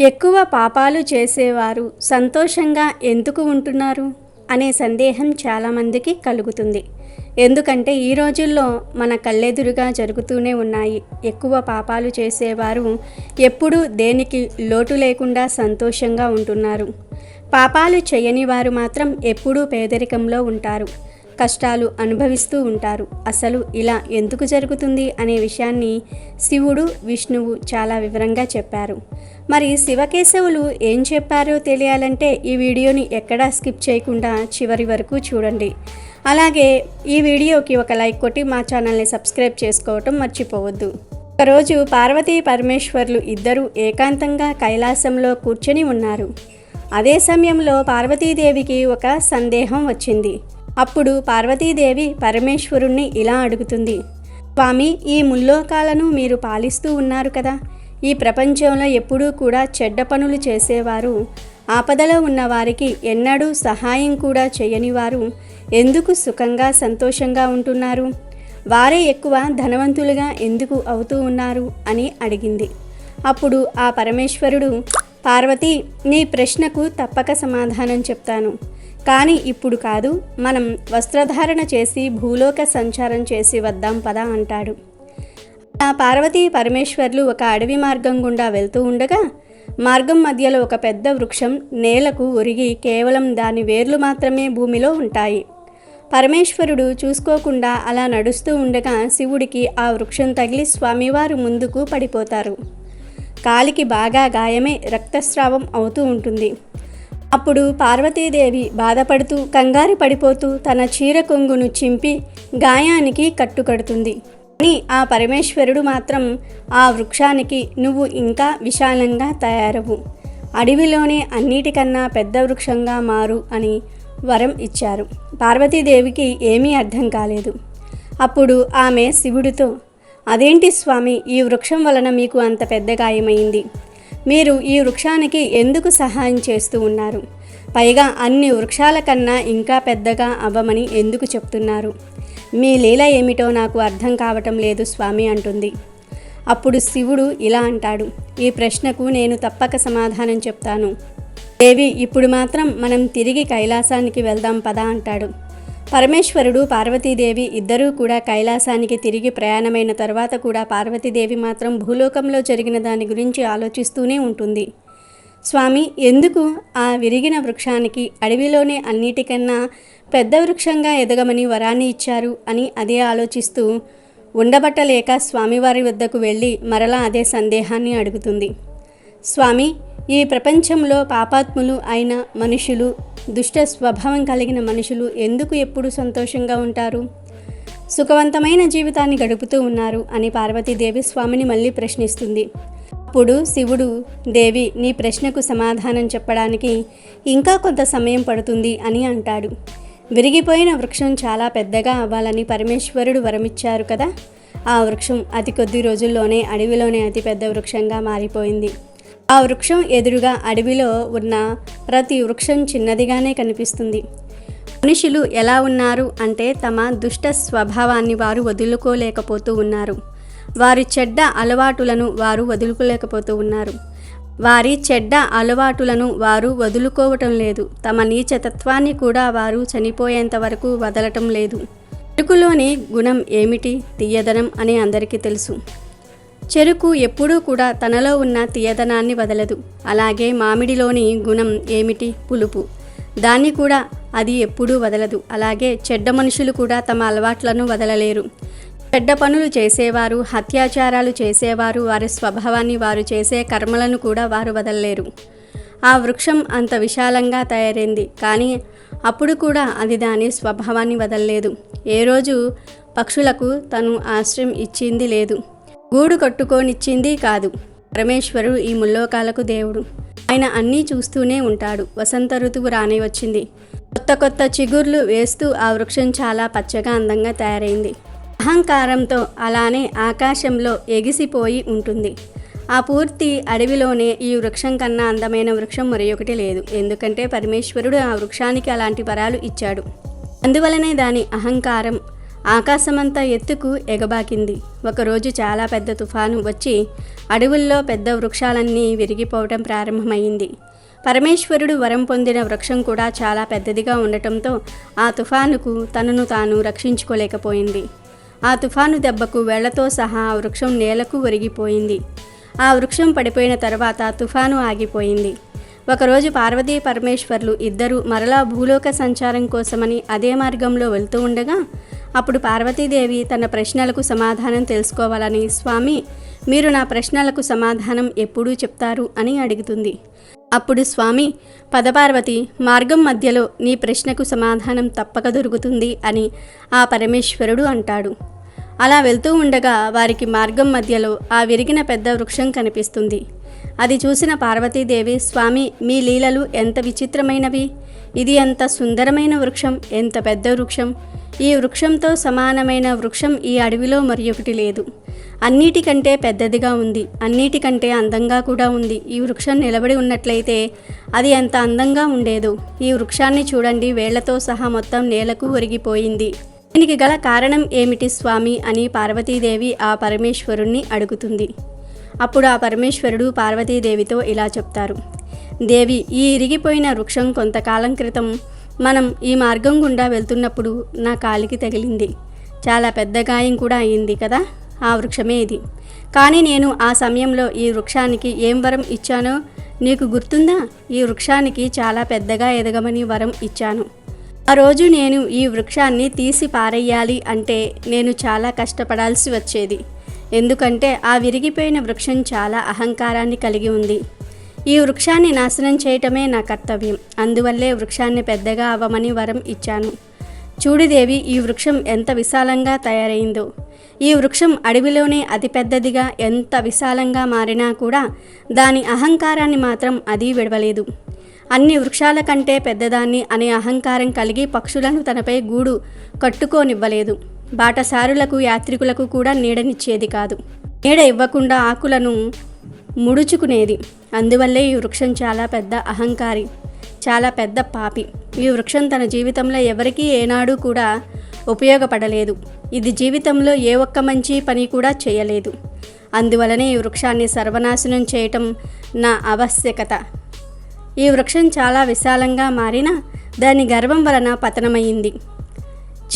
ఎక్కువ పాపాలు చేసేవారు సంతోషంగా ఎందుకు ఉంటున్నారు? అనే సందేహం చాలామందికి కలుగుతుంది. ఎందుకంటే ఈ రోజుల్లో మన కళ్ళెదురుగా జరుగుతూనే ఉన్నాయి. ఎక్కువ పాపాలు చేసేవారు ఎప్పుడూ దేనికి లోటు లేకుండా సంతోషంగా ఉంటున్నారు. పాపాలు చేయని వారు మాత్రం ఎప్పుడూ పేదరికంలో ఉంటారు. కష్టాలు అనుభవిస్తూ ఉంటారు. అసలు ఇలా ఎందుకు జరుగుతుంది అనే విషయాన్ని శివుడు విష్ణువు చాలా వివరంగా చెప్పారు. మరి శివకేశవులు ఏం చెప్పారో తెలియాలంటే ఈ వీడియోని ఎక్కడా స్కిప్ చేయకుండా చివరి వరకు చూడండి. అలాగే ఈ వీడియోకి ఒక లైక్ కొట్టి మా ఛానల్ని సబ్స్క్రైబ్ చేసుకోవటం మర్చిపోవద్దు. ఒకరోజు పార్వతీ పరమేశ్వర్లు ఇద్దరూ ఏకాంతంగా కైలాసంలో కూర్చొని ఉన్నారు. అదే సమయంలో పార్వతీదేవికి ఒక సందేహం వచ్చింది. అప్పుడు పార్వతీదేవి పరమేశ్వరుణ్ణి ఇలా అడుగుతుంది. స్వామి ఈ ముల్లోకాలను మీరు పాలిస్తూ ఉన్నారు కదా. ఈ ప్రపంచంలో ఎప్పుడూ కూడా చెడ్డ పనులు చేసేవారు. ఆపదలో ఉన్నవారికి ఎన్నడూ సహాయం కూడా చేయని వారు. ఎందుకు సుఖంగా సంతోషంగా ఉంటున్నారు? వారే ఎక్కువ ధనవంతులుగా ఎందుకు అవుతూ ఉన్నారు? అని అడిగింది. అప్పుడు ఆ పరమేశ్వరుడు పార్వతి నీ ప్రశ్నకు తప్పక సమాధానం చెప్తాను. కానీ ఇప్పుడు కాదు మనం వస్త్రధారణ చేసి భూలోక సంచారం చేసి వద్దాం పదా అంటాడు. ఆ పార్వతీ పరమేశ్వర్లు ఒక అడవి మార్గం గుండా వెళ్తూ ఉండగా మార్గం మధ్యలో ఒక పెద్ద వృక్షం నేలకు ఒరిగి కేవలం దాని వేర్లు మాత్రమే భూమిలో ఉంటాయి. పరమేశ్వరుడు చూసుకోకుండా అలా నడుస్తూ ఉండగా శివుడికి ఆ వృక్షం తగిలి స్వామివారు ముందుకు పడిపోతారు. కాలికి బాగా గాయమే రక్తస్రావం అవుతూ ఉంటుంది. అప్పుడు పార్వతీదేవి బాధపడుతూ కంగారు పడిపోతూ తన చీర కొంగును చింపి గాయానికి కట్టుకడుతుంది. కానీ ఆ పరమేశ్వరుడు మాత్రం ఆ వృక్షానికి నువ్వు ఇంకా విశాలంగా తయారవు. అడవిలోనే అన్నిటికన్నా పెద్ద వృక్షంగా మారు అని వరం ఇచ్చారు. పార్వతీదేవికి ఏమీ అర్థం కాలేదు. అప్పుడు ఆమె శివుడితో అదేంటి స్వామి ఈ వృక్షం వలన మీకు అంత పెద్ద గాయమైంది? మీరు ఈ వృక్షానికి ఎందుకు సహాయం చేస్తూ ఉన్నారు? పైగా అన్ని వృక్షాల కన్నా ఇంకా పెద్దగా అవ్వమని ఎందుకు చెప్తున్నారు? మీ లీల ఏమిటో నాకు అర్థం కావటం లేదు స్వామి అంటుంది. అప్పుడు శివుడు ఇలా అంటాడు. ఈ ప్రశ్నకు నేను తప్పక సమాధానం చెప్తాను. దేవి ఇప్పుడు మాత్రం మనం తిరిగి కైలాసానికి వెళ్దాం పదా అంటాడు. పరమేశ్వరుడు పార్వతీదేవి ఇద్దరూ కూడా కైలాసానికి తిరిగి ప్రయాణమైన తర్వాత కూడా పార్వతీదేవి మాత్రం భూలోకంలో జరిగిన దాని గురించి ఆలోచిస్తూనే ఉంటుంది. స్వామి ఎందుకు ఆ విరిగిన వృక్షానికి అడవిలోనే అన్నిటికన్నా పెద్ద వృక్షంగా ఎదగమని వరాన్ని ఇచ్చారు అని అదే ఆలోచిస్తూ ఉండబట్టలేక స్వామివారి వద్దకు వెళ్ళి మరలా అదే సందేహాన్ని అడుగుతుంది. స్వామి ఈ ప్రపంచంలో పాపాత్ములు అయిన మనుషులు దుష్ట స్వభావం కలిగిన మనుషులు ఎందుకు ఎప్పుడు సంతోషంగా ఉంటారు? సుఖవంతమైన జీవితాన్ని గడుపుతూ ఉన్నారు అని పార్వతీదేవి స్వామిని మళ్ళీ ప్రశ్నిస్తుంది. అప్పుడు శివుడు దేవి నీ ప్రశ్నకు సమాధానం చెప్పడానికి ఇంకా కొంత సమయం పడుతుంది అని అంటాడు. విరిగిపోయిన వృక్షం చాలా పెద్దగా అవ్వాలని పరమేశ్వరుడు వరమిచ్చారు కదా? ఆ వృక్షం అతి కొద్ది రోజుల్లోనే అడవిలోనే అతిపెద్ద వృక్షంగా మారిపోయింది. ఆ వృక్షం ఎదురుగా అడవిలో ఉన్న ప్రతి వృక్షం చిన్నదిగానే కనిపిస్తుంది. మనుషులు ఎలా ఉన్నారు అంటే తమ దుష్ట స్వభావాన్ని వారు వదులుకోలేకపోతూ ఉన్నారు. వారి చెడ్డ అలవాటులను వారు వదులుకోలేకపోతూ ఉన్నారు. వారి చెడ్డ అలవాటులను వారు వదులుకోవటం లేదు. తమ నీచతత్వాన్ని కూడా వారు చనిపోయేంత వరకు వదలటం లేదు. చెరుకులోని గుణం ఏమిటి? తీయదనం అని అందరికీ తెలుసు. చెరుకు ఎప్పుడూ కూడా తనలో ఉన్న తీయదనాన్ని వదలదు. అలాగే మామిడిలోని గుణం ఏమిటి? పులుపు. దాన్ని కూడా అది ఎప్పుడూ వదలదు. అలాగే చెడ్డ మనుషులు కూడా తమ అలవాట్లను వదలలేరు. చెడ్డ పనులు చేసేవారు అత్యాచారాలు చేసేవారు వారి స్వభావాన్ని వారు చేసే కర్మలను కూడా వారు వదలలేరు. ఆ వృక్షం అంత విశాలంగా తయారైంది. కానీ అప్పుడు కూడా అది దాని స్వభావాన్ని వదలలేదు. ఏ రోజు పక్షులకు తను ఆశ్రయం ఇచ్చింది లేదు. గూడు కట్టుకోనిచ్చింది కాదు. పరమేశ్వరుడు ఈ ముల్లోకాలకు దేవుడు. ఆయన అన్నీ చూస్తూనే ఉంటాడు. వసంత ఋతువు రాని వచ్చింది. కొత్త కొత్త చిగుర్లు వేస్తూ ఆ వృక్షం చాలా పచ్చగా అందంగా తయారైంది. అహంకారంతో అలానే ఆకాశంలో ఎగిసిపోయి ఉంటుంది. ఆ పూర్తి అడవిలోనే ఈ వృక్షం కన్నా అందమైన వృక్షం మరొకటి ఒకటి లేదు. ఎందుకంటే పరమేశ్వరుడు ఆ వృక్షానికి అలాంటి వరాలు ఇచ్చాడు. అందువలనే దాని అహంకారం ఆకాశమంతా ఎత్తుకు ఎగబాకింది. ఒకరోజు చాలా పెద్ద తుఫాను వచ్చి అడవుల్లో పెద్ద వృక్షాలన్నీ విరిగిపోవటం ప్రారంభమైంది. పరమేశ్వరుడు వరం పొందిన వృక్షం కూడా చాలా పెద్దదిగా ఉండటంతో ఆ తుఫానుకు తనను తాను రక్షించుకోలేకపోయింది. ఆ తుఫాను దెబ్బకు వేళ్ళతో సహా ఆ వృక్షం నేలకు ఒరిగిపోయింది. ఆ వృక్షం పడిపోయిన తర్వాత తుఫాను ఆగిపోయింది. ఒకరోజు పార్వతీ పరమేశ్వర్లు ఇద్దరూ మరలా భూలోక సంచారం కోసమని అదే మార్గంలో వెళ్తూ ఉండగా అప్పుడు పార్వతీదేవి తన ప్రశ్నలకు సమాధానం తెలుసుకోవాలని స్వామి మీరు నా ప్రశ్నలకు సమాధానం ఎప్పుడూ చెప్తారు? అని అడుగుతుంది. అప్పుడు స్వామి పదపార్వతి మార్గం మధ్యలో నీ ప్రశ్నకు సమాధానం తప్పక దొరుకుతుంది అని ఆ పరమేశ్వరుడు అంటాడు. అలా వెళ్తూ ఉండగా వారికి మార్గం మధ్యలో ఆ విరిగిన పెద్ద వృక్షం కనిపిస్తుంది. అది చూసిన పార్వతీదేవి స్వామి మీ లీలలు ఎంత విచిత్రమైనవి! ఇది ఎంత సుందరమైన వృక్షం! ఎంత పెద్ద వృక్షం! ఈ వృక్షంతో సమానమైన వృక్షం ఈ అడవిలో మరొకటి లేదు. అన్నిటికంటే పెద్దదిగా ఉంది. అన్నిటికంటే అందంగా కూడా ఉంది. ఈ వృక్షం నిలబడి ఉన్నట్లయితే అది ఎంత అందంగా ఉండేదో. ఈ వృక్షాన్ని చూడండి. వేళ్ళతో సహా మొత్తం నేలకు ఒరిగిపోయింది. దీనికి గల కారణం ఏమిటి స్వామి అని పార్వతీదేవి ఆ పరమేశ్వరుణ్ణి అడుగుతుంది. అప్పుడు ఆ పరమేశ్వరుడు పార్వతీదేవితో ఇలా చెప్తారు. దేవి ఈ ఇరిగిపోయిన వృక్షం కొంతకాలం క్రితం మనం ఈ మార్గం గుండా వెళ్తున్నప్పుడు నా కాలికి తగిలింది. చాలా పెద్ద గాయం కూడా అయింది కదా? ఆ వృక్షమే ఇది. కానీ నేను ఆ సమయంలో ఈ వృక్షానికి ఏం వరం ఇచ్చానో నీకు గుర్తుందా? ఈ వృక్షానికి చాలా పెద్దగా ఎదగమని వరం ఇచ్చాను. ఆ రోజు నేను ఈ వృక్షాన్ని తీసి పారేయాలి అంటే నేను చాలా కష్టపడాల్సి వచ్చేది. ఎందుకంటే ఆ విరిగిపోయిన వృక్షం చాలా అహంకారాన్ని కలిగి ఉంది. ఈ వృక్షాన్ని నాశనం చేయటమే నా కర్తవ్యం. అందువల్లే వృక్షాన్ని పెద్దగా అవ్వమని వరం ఇచ్చాను. చూడిదేవి ఈ వృక్షం ఎంత విశాలంగా తయారైందో. ఈ వృక్షం అడవిలోనే అతిపెద్దదిగా ఎంత విశాలంగా మారినా కూడా దాని అహంకారాన్ని మాత్రం అది విడవలేదు. అన్ని వృక్షాల కంటే పెద్దదాన్ని అనే అహంకారం కలిగి పక్షులను తనపై గూడు కట్టుకోనివ్వలేదు. బాటసారులకు యాత్రికులకు కూడా నీడనిచ్చేది కాదు. నీడ ఇవ్వకుండా ఆకులను ముడుచుకునేది. అందువల్లే ఈ వృక్షం చాలా పెద్ద అహంకారి చాలా పెద్ద పాపి. ఈ వృక్షం తన జీవితంలో ఎవరికీ ఏనాడు కూడా ఉపయోగపడలేదు. ఇది జీవితంలో ఏ ఒక్క మంచి పని కూడా చేయలేదు. అందువలనే ఈ వృక్షాన్ని సర్వనాశనం చేయటం నా ఆవశ్యకత. ఈ వృక్షం చాలా విశాలంగా మారిన దాని గర్వం వలన పతనమైంది.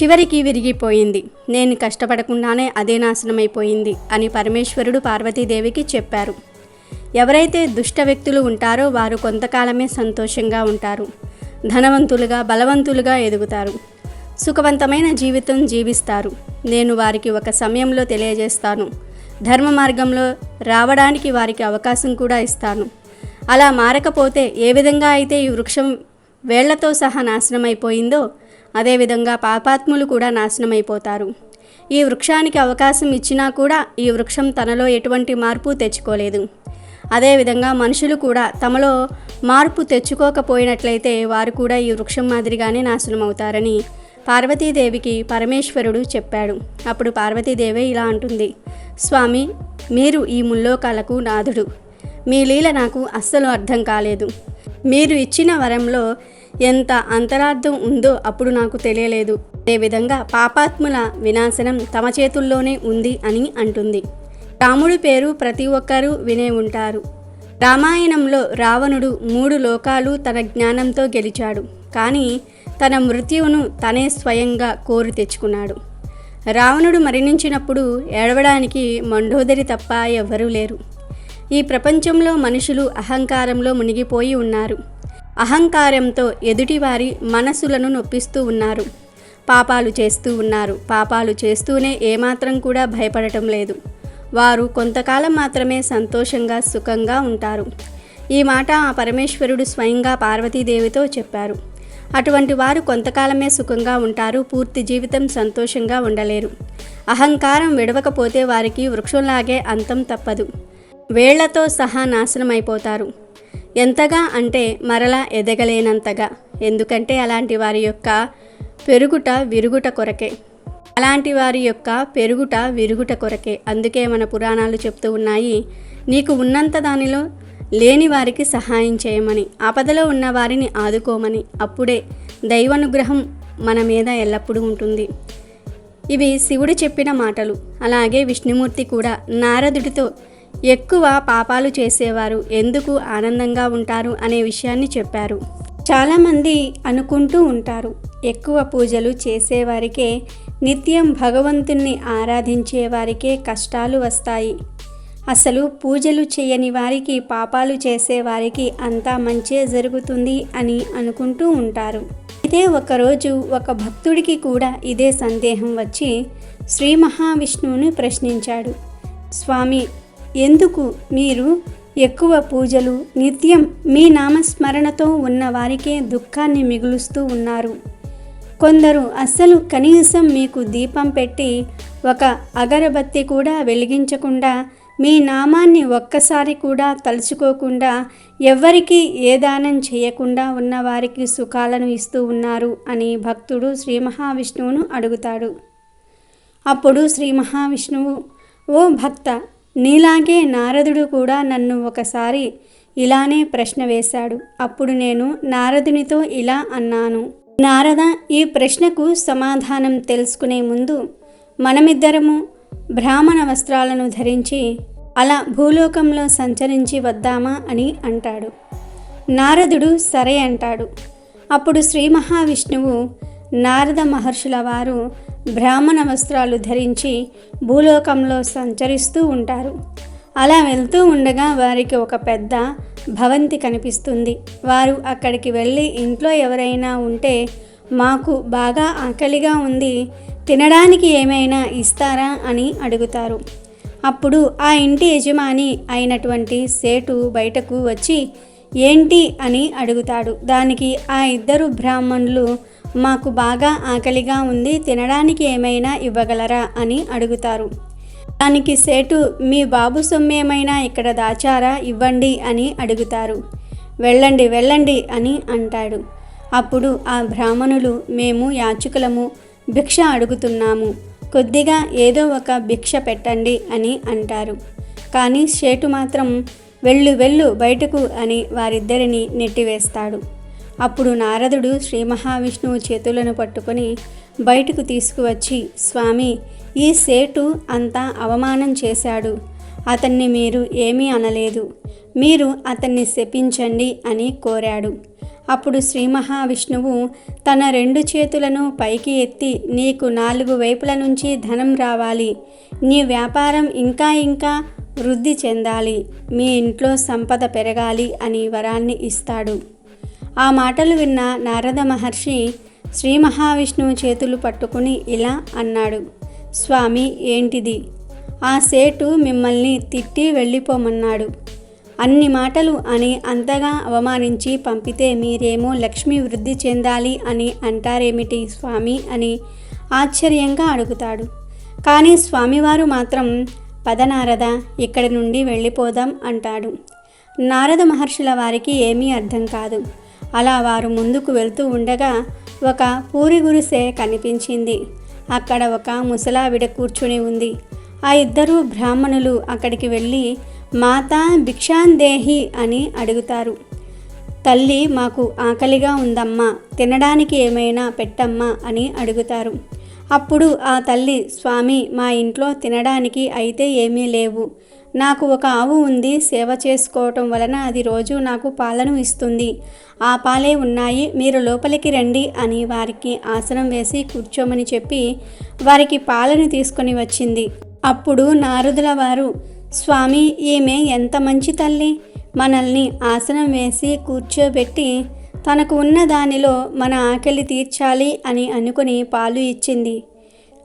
చివరికి విరిగిపోయింది. నేను కష్టపడకుండానే అదే నాశనమైపోయింది అని పరమేశ్వరుడు పార్వతీదేవికి చెప్పారు. ఎవరైతే దుష్ట వ్యక్తులు ఉంటారో వారు కొంతకాలమే సంతోషంగా ఉంటారు. ధనవంతులుగా బలవంతులుగా ఎదుగుతారు. సుఖవంతమైన జీవితం జీవిస్తారు. నేను వారికి ఒక సమయంలో తెలియజేస్తాను. ధర్మ మార్గంలో రావడానికి వారికి అవకాశం కూడా ఇస్తాను. అలా మారకపోతే ఏ విధంగా అయితే ఈ వృక్షం వేళ్ళతో సహా నాశనమైపోయిందో అదేవిధంగా పాపాత్ములు కూడా నాశనమైపోతారు. ఈ వృక్షానికి అవకాశం ఇచ్చినా కూడా ఈ వృక్షం తనలో ఎటువంటి మార్పు తెచ్చుకోలేదు. అదేవిధంగా మనుషులు కూడా తమలో మార్పు తెచ్చుకోకపోయినట్లయితే వారు కూడా ఈ వృక్షం మాదిరిగానే నాశనం అవుతారని పార్వతీదేవికి పరమేశ్వరుడు చెప్పాడు. అప్పుడు పార్వతీదేవి ఇలా అంటుంది. స్వామి మీరు ఈ ముల్లోకాలకు నాథుడు. మీ లీల నాకు అస్సలు అర్థం కాలేదు. మీరు ఇచ్చిన వరంలో ఎంత అంతరార్థం ఉందో అప్పుడు నాకు తెలియలేదు. అదేవిధంగా పాపాత్ముల వినాశనం తమ చేతుల్లోనే ఉంది అని అంటుంది. రాముడి పేరు ప్రతి ఒక్కరూ వినే ఉంటారు. రామాయణంలో రావణుడు మూడు లోకాలు తన జ్ఞానంతో గెలిచాడు. కానీ తన మృత్యువును తనే స్వయంగా కోరి తెచ్చుకున్నాడు. రావణుడు మరణించినప్పుడు ఏడవడానికి మండోదరి తప్ప ఎవ్వరూ లేరు. ఈ ప్రపంచంలో మనుషులు అహంకారంలో మునిగిపోయి ఉన్నారు. అహంకారంతో ఎదుటివారి మనసులను నొప్పిస్తూ ఉన్నారు. పాపాలు చేస్తూ ఉన్నారు. పాపాలు చేస్తూనే ఏమాత్రం కూడా భయపడటం లేదు. వారు కొంతకాలం మాత్రమే సంతోషంగా సుఖంగా ఉంటారు. ఈ మాట ఆ పరమేశ్వరుడు స్వయంగా పార్వతీదేవితో చెప్పారు. అటువంటి వారు కొంతకాలమే సుఖంగా ఉంటారు పూర్తి జీవితం సంతోషంగా ఉండలేరు. అహంకారం విడవకపోతే వారికి వృక్షంలాగే అంతం తప్పదు. వేళ్ళతో సహా నాశనమైపోతారు. ఎంతగా అంటే మరలా ఎదగలేనంతగా. ఎందుకంటే అలాంటి వారి యొక్క పెరుగుట విరుగుట కొరకే. అలాంటి వారి యొక్క పెరుగుట విరుగుట కొరకే. అందుకే మన పురాణాలు చెప్తూ ఉన్నాయి నీకు ఉన్నంత దానిలో లేని వారికి సహాయం చేయమని ఆపదలో ఉన్న వారిని ఆదుకోమని. అప్పుడే దైవానుగ్రహం మన మీద ఎల్లప్పుడూ ఉంటుంది. ఇవి శివుడు చెప్పిన మాటలు. అలాగే విష్ణుమూర్తి కూడా నారదుడితో ఎక్కువ పాపాలు చేసేవారు. ఎందుకు ఆనందంగా ఉంటారు అనే విషయాన్ని చెప్పారు. చాలామంది అనుకుంటూ ఉంటారు ఎక్కువ పూజలు చేసేవారికే నిత్యం భగవంతుణ్ణి ఆరాధించే వారికే కష్టాలు వస్తాయి. అసలు పూజలు చేయని వారికి పాపాలు చేసేవారికి అంతా మంచే జరుగుతుంది అని అనుకుంటూ ఉంటారు. అయితే ఒకరోజు ఒక భక్తుడికి కూడా ఇదే సందేహం వచ్చి శ్రీ మహావిష్ణువుని ప్రశ్నించాడు. స్వామి ఎందుకు మీరు ఎక్కువ పూజలు నిత్యం మీ నామస్మరణతో ఉన్న వారికే దుఃఖాన్ని మిగులుస్తూ ఉన్నారు? కొందరు అస్సలు కనీసం మీకు దీపం పెట్టి ఒక అగరబత్తి కూడా వెలిగించకుండా మీ నామాన్ని ఒక్కసారి కూడా తలుచుకోకుండా ఎవ్వరికీ ఏ దానం చేయకుండా ఉన్న వారికి సుఖాలను ఇస్తూ ఉన్నారు అని భక్తుడు శ్రీ మహావిష్ణువును అడుగుతాడు. అప్పుడు శ్రీ మహావిష్ణువు ఓ భక్త నీలాగే నారదుడు కూడా నన్ను ఒకసారి ఇలానే ప్రశ్న వేశాడు. అప్పుడు నేను నారదునితో ఇలా అన్నాను. నారద ఈ ప్రశ్నకు సమాధానం తెలుసుకునే ముందు మనమిద్దరము బ్రాహ్మణ వస్త్రాలను ధరించి అలా భూలోకంలో సంచరించి వద్దామా అని అంటాడు. నారదుడు సరే అంటాడు. అప్పుడు శ్రీ మహావిష్ణువు నారద మహర్షుల వారు బ్రాహ్మణ వస్త్రాలు ధరించి భూలోకంలో సంచరిస్తూ ఉంటారు. అలా వెళ్తూ ఉండగా వారికి ఒక పెద్ద భవంతి కనిపిస్తుంది. వారు అక్కడికి వెళ్ళి ఇంట్లో ఎవరైనా ఉంటే మాకు బాగా ఆకలిగా ఉంది తినడానికి ఏమైనా ఇస్తారా అని అడుగుతారు. అప్పుడు ఆ ఇంటి యజమాని అయినటువంటి సేటు బయటకు వచ్చి ఏంటి? అని అడుగుతాడు. దానికి ఆ ఇద్దరు బ్రాహ్మణులు మాకు బాగా ఆకలిగా ఉంది తినడానికి ఏమైనా ఇవ్వగలరా? అని అడుగుతారు. దానికి సేటు మీ బాబు సొమ్మేమైనా ఇక్కడ దాచారా ఇవ్వండి అని అడుగుతారు. వెళ్ళండి వెళ్ళండి అని అంటాడు. అప్పుడు ఆ బ్రాహ్మణులు మేము యాచకులము భిక్ష అడుగుతున్నాము. కొద్దిగా ఏదో ఒక భిక్ష పెట్టండి అని అంటారు. కానీ షేటు మాత్రం వెళ్ళు వెళ్ళు బయటకు అని వారిద్దరిని నెట్టివేస్తాడు. అప్పుడు నారదుడు శ్రీ మహావిష్ణువు చేతులను పట్టుకొని బయటకు తీసుకువచ్చి స్వామి ఈ సేటు అంతా అవమానం చేశాడు. అతన్ని మీరు ఏమీ అనలేదు. మీరు అతన్ని శపించండి అని కోరాడు. అప్పుడు శ్రీ మహావిష్ణువు తన రెండు చేతులను పైకి ఎత్తి నీకు నాలుగు వైపుల నుంచి ధనం రావాలి. నీ వ్యాపారం ఇంకా ఇంకా వృద్ధి చెందాలి. మీ ఇంట్లో సంపద పెరగాలి అని వరాన్ని ఇస్తాడు. ఆ మాటలు విన్న నారద మహర్షి శ్రీ మహావిష్ణువు చేతులు పట్టుకుని ఇలా అన్నాడు. స్వామి ఏంటిది? ఆ సేటు మిమ్మల్ని తిట్టి వెళ్ళిపోమన్నాడు. అన్ని మాటలు అని అంతగా అవమానించి పంపితే మీరేమో లక్ష్మి వృద్ధి చెందాలి అని అంటారేమిటి స్వామి అని ఆశ్చర్యంగా అడుగుతాడు. కానీ స్వామివారు మాత్రం పదనారద ఇక్కడి నుండి వెళ్ళిపోదాం అంటాడు. నారద మహర్షుల వారికి ఏమీ అర్థం కాదు. అలా వారు ముందుకు వెళ్తూ ఉండగా ఒక పూరి గురిసె కనిపించింది. అక్కడ ఒక ముసలావిడ కూర్చుని ఉంది. ఆ ఇద్దరు బ్రాహ్మణులు అక్కడికి వెళ్ళి మాతా భిక్షాందేహి అని అడుగుతారు. తల్లి మాకు ఆకలిగా ఉందమ్మా తినడానికి ఏమైనా పెట్టమ్మా అని అడుగుతారు. అప్పుడు ఆ తల్లి స్వామి మా ఇంట్లో తినడానికి అయితే ఏమీ లేవు. నాకు ఒక ఆవు ఉంది సేవ చేసుకోవటం వలన అది రోజు నాకు పాలను ఇస్తుంది. ఆ పాలే ఉన్నాయి మీరు లోపలికి రండి అని వారికి ఆసనం వేసి కూర్చోమని చెప్పి వారికి పాలను తీసుకొని వచ్చింది. అప్పుడు నారదుల వారు స్వామి ఈమె ఎంత మంచి తల్లి. మనల్ని ఆసనం వేసి కూర్చోబెట్టి తనకు ఉన్న దానిలో మన ఆకలి తీర్చాలి అని అనుకుని పాలు ఇచ్చింది.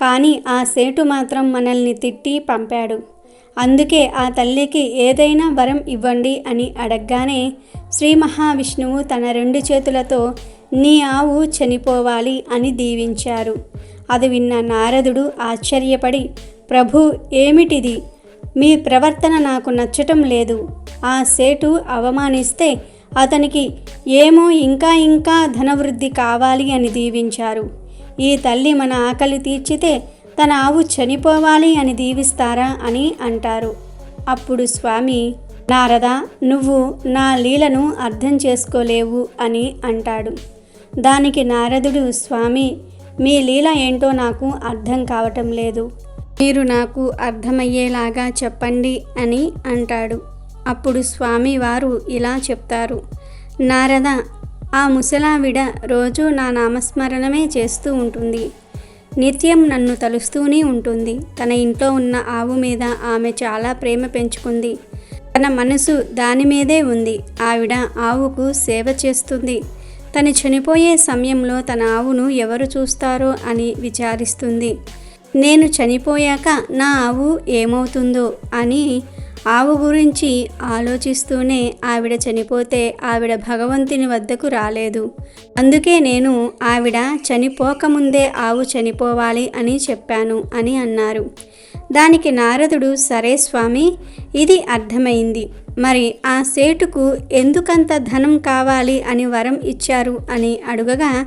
కానీ ఆ సేటు మాత్రం మనల్ని తిట్టి పంపాడు. అందుకే ఆ తల్లికి ఏదైనా వరం ఇవ్వండి అని అడగగానే శ్రీ మహావిష్ణువు తన రెండు చేతులతో నీ ఆవు చనిపోవాలి అని దీవించారు. అది విన్న నారదుడు ఆశ్చర్యపడి ప్రభు ఏమిటిది? మీ ప్రవర్తన నాకు నచ్చటం లేదు. ఆ సేటు అవమానిస్తే అతనికి ఏమో ఇంకా ఇంకా ధనవృద్ధి కావాలి అని దీవించారు. ఈ తల్లి మన ఆకలి తీర్చితే తన ఆవు చనిపోవాలి అని దీవిస్తారా అని అంటారు. అప్పుడు స్వామి నారద నువ్వు నా లీలను అర్థం చేసుకోలేవు అని అంటాడు. దానికి నారదుడు స్వామి మీ లీల ఏంటో నాకు అర్థం కావటం లేదు. మీరు నాకు అర్థమయ్యేలాగా చెప్పండి అని అంటాడు. అప్పుడు స్వామి వారు ఇలా చెప్తారు. నారద ఆ ముసలావిడ రోజు నా నామస్మరణమే చేస్తూ ఉంటుంది. నిత్యం నన్ను తలుస్తూనే ఉంటుంది. తన ఇంట్లో ఉన్న ఆవు మీద ఆమె చాలా ప్రేమ పెంచుకుంది. తన మనసు దాని మీదే ఉంది. ఆవిడ ఆవుకు సేవ చేస్తుంది. తను చనిపోయే సమయంలో తన ఆవును ఎవరు చూస్తారో అని విచారిస్తుంది. నేను చనిపోయాక నా ఆవు ఏమవుతుందో అని ఆవు గురించి ఆలోచిస్తూనే ఆవిడ చనిపోతే ఆవిడ భగవంతుని వద్దకు రాలేదు. అందుకే నేను ఆవిడ చనిపోకముందే ఆవు చనిపోవాలి అని చెప్పాను అని అన్నారు. దానికి నారదుడు సరే స్వామి ఇది అర్థమైంది. మరి ఆ సేటుకు ఎందుకంత ధనం కావాలి అని వరం ఇచ్చారు అని అడుగగా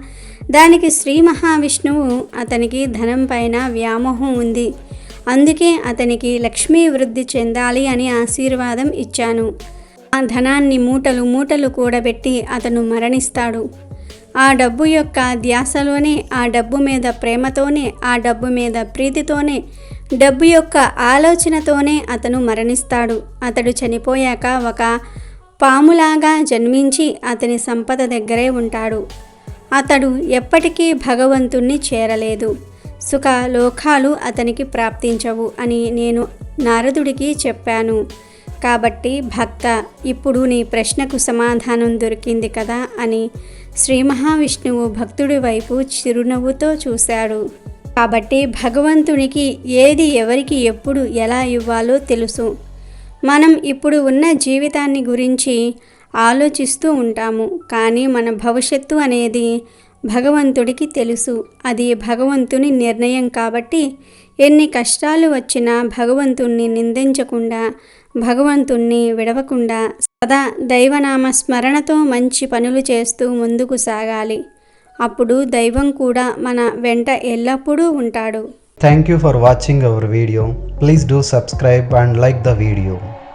దానికి శ్రీ మహావిష్ణువు అతనికి ధనం పైన వ్యామోహం ఉంది. అందుకే అతనికి లక్ష్మీ వృద్ధి చెందాలి అని ఆశీర్వాదం ఇచ్చాను. ఆ ధనాన్ని మూటలు మూటలు కూడబెట్టి అతను మరణిస్తాడు. ఆ డబ్బు యొక్క ధ్యాసలోనే ఆ డబ్బు మీద ప్రేమతోనే ఆ డబ్బు మీద ప్రీతితోనే డబ్బు యొక్క ఆలోచనతోనే అతను మరణిస్తాడు. అతడు చనిపోయాక ఒక పాములాగా జన్మించి అతని సంపద దగ్గరే ఉంటాడు. అతడు ఎప్పటికీ భగవంతుణ్ణి చేరలేదు. సుఖ లోకాలు అతనికి ప్రాప్తించవు అని నేను నారదుడికి చెప్పాను. కాబట్టి భక్త ఇప్పుడు నీ ప్రశ్నకు సమాధానం దొరికింది కదా అని శ్రీ మహావిష్ణువు భక్తుడి వైపు చిరునవ్వుతో చూశాడు. కాబట్టి భగవంతునికి ఏది ఎవరికి ఎప్పుడు ఎలా ఇవ్వాలో తెలుసు. మనం ఇప్పుడు ఉన్న జీవితాన్ని గురించి ఆలోచిస్తూ ఉంటాము. కానీ మన భవిష్యత్తు అనేది భగవంతుడికి తెలుసు. అది భగవంతుని నిర్ణయం కాబట్టి ఎన్ని కష్టాలు వచ్చినా భగవంతుణ్ణి నిందించకుండా భగవంతుణ్ణి విడవకుండా సదా దైవనామ స్మరణతో మంచి పనులు చేస్తూ ముందుకు సాగాలి. అప్పుడు దైవం కూడా మన వెంట ఎల్లప్పుడూ ఉంటాడు. Thank you for watching our video please do subscribe and like the video